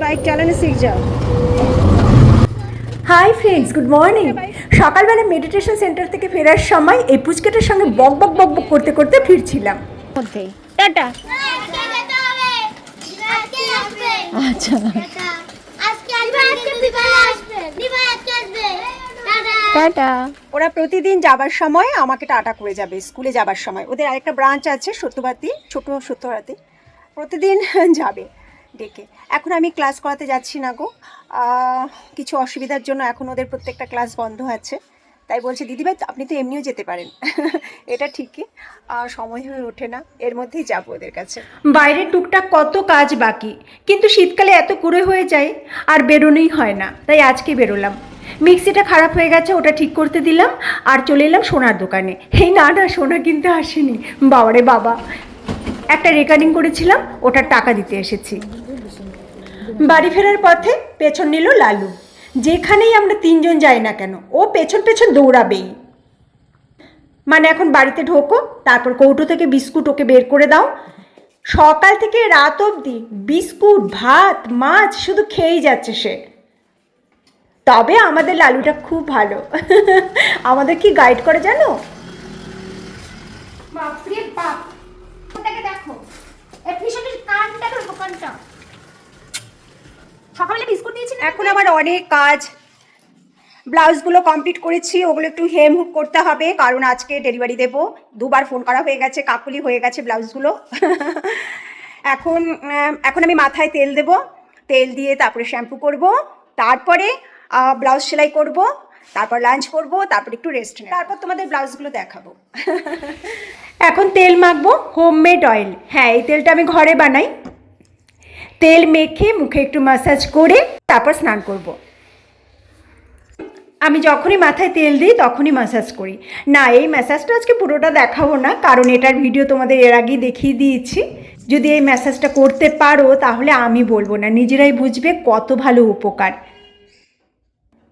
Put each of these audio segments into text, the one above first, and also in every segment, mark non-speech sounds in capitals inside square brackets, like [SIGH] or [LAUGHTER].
Bike চালানো শিখ যাও। হাই ফ্রেন্ডস গুড মর্নিং সকালবেলা মেডিটেশন সেন্টার থেকে ফেরার সময় এই পুচকেটার সঙ্গে বক বক বক বক করতে করতে ফিরছিলাম। মধ্যেই। টাটা। আচ্ছা। টাটা। ওরা প্রতিদিন যাবার সময় আমাকে টাটা করে যাবে স্কুলে যাবার সময়। ওদের আরেকটা ব্রাঞ্চ আছে সত্যবাতি ছোট সত্যবাতি প্রতিদিন যাবে। ডেকে। এখন আমি ক্লাস করাতে যাচ্ছি না গো। কিছু অসুবিধার জন্য এখন ওদের প্রত্যেকটা ক্লাস বন্ধ আছে। তাই বলছে, দিদিভাই, আপনি তো এমনিও যেতে পারেন। [LAUGHS] এটা ঠিকই। সময় হয়ে ওঠে না, এর মধ্যেই যাব ওদের কাছে। বাইরে টুকটাক কত কাজ বাকি, কিন্তু শীতকালে এত কুড়ে হয়ে যায়, আর বেরোনোই হয় না। তাই আজকে বেরোলাম। মিক্সিটা খারাপ হয়ে গেছে, ওটা ঠিক করতে দিলাম, আর চলে এলাম সোনার দোকানে। এই না না, সোনা কিনতে আসেনি। বাবারে বাবা। একটা রেকর্ডিং করেছিলাম, ওটার টাকা দিতে এসেছি। বাড়ি ফেরার পথে পেছন নিল লালু। যেখানেই আমরা তিনজন যাই না কেন, ও পেছন পেছন দৌড়াবেই মানে এখন বাড়িতে ঢোকো, তারপর কৌটো থেকে বিস্কুট ওকে বের করে দাও। সকাল থেকে রাত অবধি বিস্কুট, ভাত, মাছ শুধু খেয়েই যাচ্ছে সে। তবে আমাদের লালুটা খুব ভালো। আমাদের কি গাইড করে জানো? বাপ। দেখো। কানটা কানটা। সকালে বিস্কুট দিয়েছি এখন আমার অনেক কাজ। ব্লাউজগুলো কমপ্লিট করেছি, ওগুলো একটু হেম হুক করতে হবে, কারণ আজকে ডেলিভারি দেবো। দুবার ফোন করা হয়ে গেছে, কাকুলি হয়ে গেছে ব্লাউজগুলো। এখন এখন আমি মাথায় তেল দেব, তেল দিয়ে তারপরে শ্যাম্পু করব, তারপরে ব্লাউজ সেলাই করব, তারপর লাঞ্চ করব, তারপর একটু রেস্ট নেব। তারপর তোমাদের ব্লাউজগুলো দেখাবো। এখন তেল মাখবো হোমমেড অয়েল হ্যাঁ এই তেলটা আমি ঘরে বানাই। তেল মেখে মুখে একটু ম্যাসাজ করে তারপর স্নান করব। আমি যখনই মাথায় তেল দিই তখনই ম্যাসাজ করি। না, এই ম্যাসাজটা আজকে পুরোটা দেখাবো না, কারণ এটার ভিডিও তোমাদের এর আগেই দেখিয়ে দিয়েছি। যদি এই ম্যাসাজটা করতে পারো তাহলে আমি বলব না, নিজেরাই বুঝবে কত ভালো উপকার।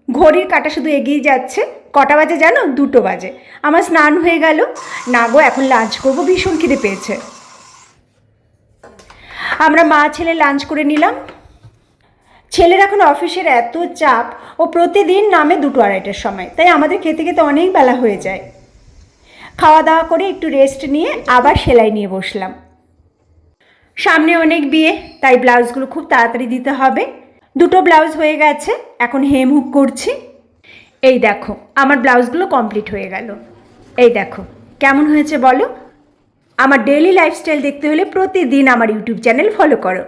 ঘড়ির কাটা শুধু এগিয়ে যাচ্ছে, কটা বাজে জানো? দুটো বাজে। আমার স্নান হয়ে গেল। না গো, এখন লাঞ্চ করব, ভীষণ খিদে পেয়েছে। আমরা মা ছেলে লাঞ্চ করে নিলাম। ছেলের এখন অফিসের এত চাপ ও প্রতিদিন নামে দুটো আড়াইটার সময়, তাই আমাদের খেতে খেতে অনেক বেলা হয়ে যায়। খাওয়া দাওয়া করে একটু রেস্ট নিয়ে আবার সেলাই নিয়ে বসলাম। সামনে অনেক বিয়ে, তাই ব্লাউজগুলো খুব তাড়াতাড়ি দিতে হবে। দুটো ব্লাউজ হয়ে গেছে, এখন হেম হুক করছি। এই দেখো, আমার ব্লাউজগুলো কমপ্লিট হয়ে গেল। এই দেখো, কেমন হয়েছে বলো? আমার ডেইলি লাইফস্টাইল দেখতে হলে প্রতিদিন আমার ইউটিউব চ্যানেল ফলো করো।